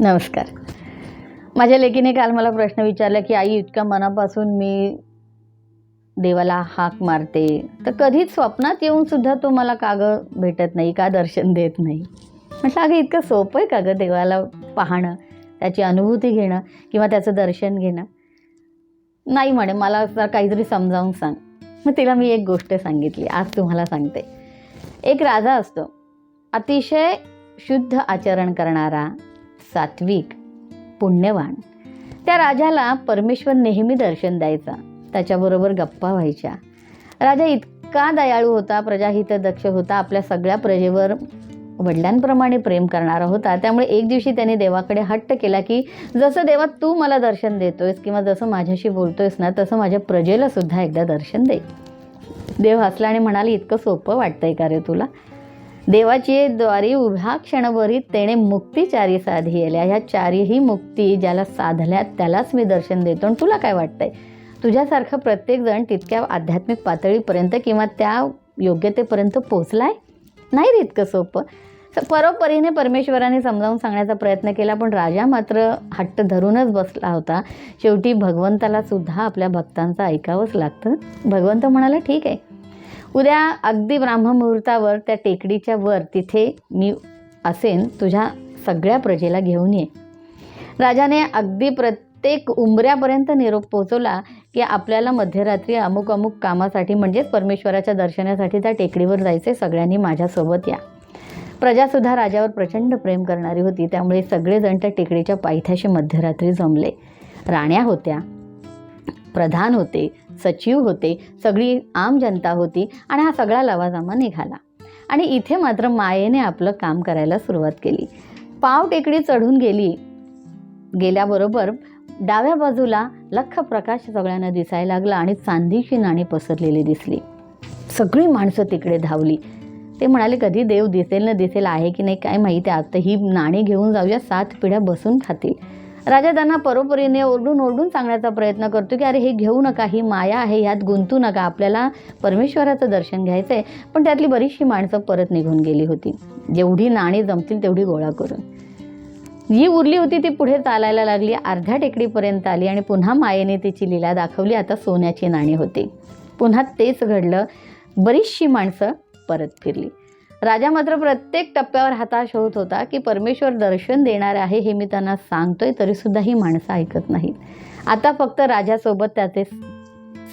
नमस्कार. माझ्या लेकीने काल मला प्रश्न विचारला की आई इतक्या मनापासून मी देवाला हाक मारते. तर कधीच स्वप्नात येऊन सुद्धा तो मला का गं भेटत नाही का दर्शन देत नाही? म्हटलं अगं इतकं सोपं आहे का गं देवाला पाहणं त्याची अनुभूती घेणं किंवा त्याचं दर्शन घेणं? नाही म्हणे मला जर काहीतरी समजावून सांग. मग तिला मी एक गोष्ट सांगितली आज तुम्हाला सांगते. एक राजा असतो. अतिशय शुद्ध आचरण करणारा सात्विक पुण्यवान. त्या राजाला परमेश्वर नेहमी दर्शन द्यायचा. त्याच्याबरोबर गप्पा व्हायच्या. राजा इतका दयाळू होता प्रजाहितदक्ष होता आपल्या सगळ्या प्रजेवर वडिलांप्रमाणे प्रेम करणारा होता. त्यामुळे एक दिवशी त्याने देवाकडे हट्ट केला की जसं देवा तू मला दर्शन देतोयस किंवा जसं माझ्याशी बोलतोयस ना तसं माझ्या प्रजेला सुद्धा एकदा दर्शन दे. देव हसला आणि म्हणाले इतकं सोपं वाटतंय का रे तुला? देवाची द्वारी उभ्या क्षणभरी तेने मुक्ती चारी साधियल्या ह्या चारीही मुक्ती ज्याला साधल्या त्यालाच मी दर्शन देतो. आणि तुला काय वाटतंय? तुझ्यासारखं प्रत्येकजण तितक्या आध्यात्मिक पातळीपर्यंत किंवा त्या योग्यतेपर्यंत पोचलाय नाही रे इतकं सोपं. परोपरीने परमेश्वराने समजावून सांगण्याचा प्रयत्न केला पण राजा मात्र हट्ट धरूनच बसला होता. शेवटी भगवंताला सुद्धा आपल्या भक्तांचं ऐकावंच लागतं. भगवंत म्हणाला ठीक आहे. उद्या अगदी ब्राह्ममुहूर्तावर त्या टेकडीच्या वर तिथे मी असेन तुझ्या सगळ्या प्रजेला घेऊन ये. राजाने अगदी प्रत्येक उंबऱ्यापर्यंत निरोप पोचवला की आपल्याला मध्यरात्री अमुक अमुक कामासाठी म्हणजेच परमेश्वराच्या दर्शनासाठी त्या टेकडीवर जायचे सगळ्यांनी माझ्यासोबत या. प्रजासुद्धा राजावर प्रचंड प्रेम करणारी होती त्यामुळे सगळेजण त्या टेकडीच्या पायथ्याशी मध्यरात्री जमले. राण्या होत्या. प्रधान होते सचिव होते सगळी आम जनता होती आणि हा सगळा लवाजमा निघाला. आणि इथे मात्र मायेने आपलं काम करायला सुरुवात केली. पाव टेकडी चढून गेली. गेल्याबरोबर डाव्या बाजूला लख प्रकाश सगळ्यांना दिसायला लागला आणि चांदीची नाणी पसरलेली दिसली. सगळी माणसं तिकडे धावली. ते म्हणाले कधी देव दिसेल न दिसेल आहे की नाही काय माहिती आता ही नाणी घेऊन जाऊया सात पिढ्या बसून खातील. राजा त्यांना परोपरीने ओरडून ओरडून सांगण्याचा प्रयत्न करतो की अरे हे घेऊ नका ही माया आहे ह्यात गुंतू नका आपल्याला परमेश्वराचं दर्शन घ्यायचं आहे पण त्यातली बरीचशी माणसं परत निघून गेली होती. जेवढी नाणी जमतील तेवढी गोळा करून. जी उरली होती ती पुढे चालायला लागली अर्ध्या टेकडीपर्यंत आली आणि पुन्हा मायेने तिची लीला दाखवली. आता सोन्याची नाणी होती. पुन्हा तेच घडलं. बरीचशी माणसं परत फिरली. राजा मात्र प्रत्येक टप्प्यावर हताश होत होता की परमेश्वर दर्शन देणार आहे हे मी त्यांना सांगतोय तरीसुद्धा ही माणसं ऐकत नाहीत. आता फक्त राजासोबत त्याचे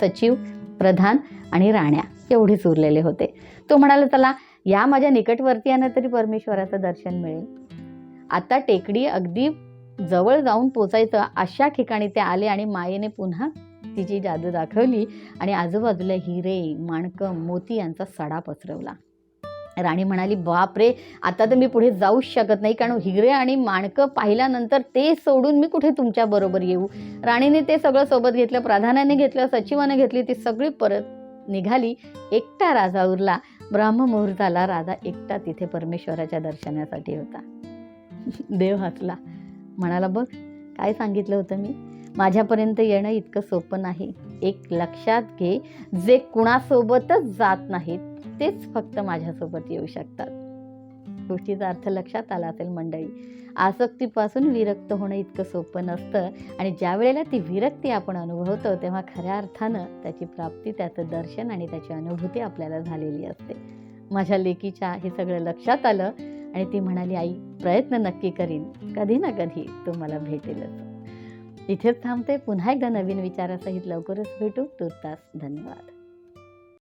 सचिव प्रधान आणि राण्या एवढीच उरलेले होते. तो म्हणाला त्याला या माझ्या निकटवर्तीयांना तरी परमेश्वराचं दर्शन मिळेल. आता टेकडी अगदी जवळ जाऊन पोचायचं अशा ठिकाणी ते आले आणि मायेने पुन्हा तिची जादू दाखवली आणि आजूबाजूला हिरे माणकं मोती यांचा सडा पसरवला. राणी म्हणाली बापरे आता तर मी पुढे जाऊच शकत नाही कारण हिरे आणि माणकं पाहिल्यानंतर ते सोडून मी कुठे तुमच्या बरोबर येऊ? राणीने ते सगळं सोबत घेतलं प्राधान्याने घेतलं सचिवाने घेतली ती सगळी परत निघाली. एकटा राजा उरला. ब्राह्ममुहूर्ताला राजा एकटा तिथे परमेश्वराच्या दर्शनासाठी होता. देव हसला. म्हणाला बघ काय सांगितलं होतं मी? माझ्यापर्यंत येणं इतकं सोपं नाही. एक लक्षात घे जे कुणासोबतच जात नाहीत तेच फक्त माझ्यासोबत येऊ शकतात. गोष्टीचा अर्थ लक्षात आला असेल मंडळी. आसक्तीपासून विरक्त होणं इतकं सोपं नसतं आणि ज्या वेळेला ती विरक्ती आपण अनुभवतो तेव्हा खऱ्या अर्थानं त्याची प्राप्ती त्याचं दर्शन आणि त्याची अनुभूती आपल्याला झालेली असते. माझ्या लेकीच्या हे सगळं लक्षात आलं आणि ती म्हणाली आई प्रयत्न नक्की करीन. कधी ना कधी तो मला भेटेलच. इथेच थांबते. पुन्हा एकदा नवीन विचारासहित लवकरच भेटू. तुर्तास धन्यवाद.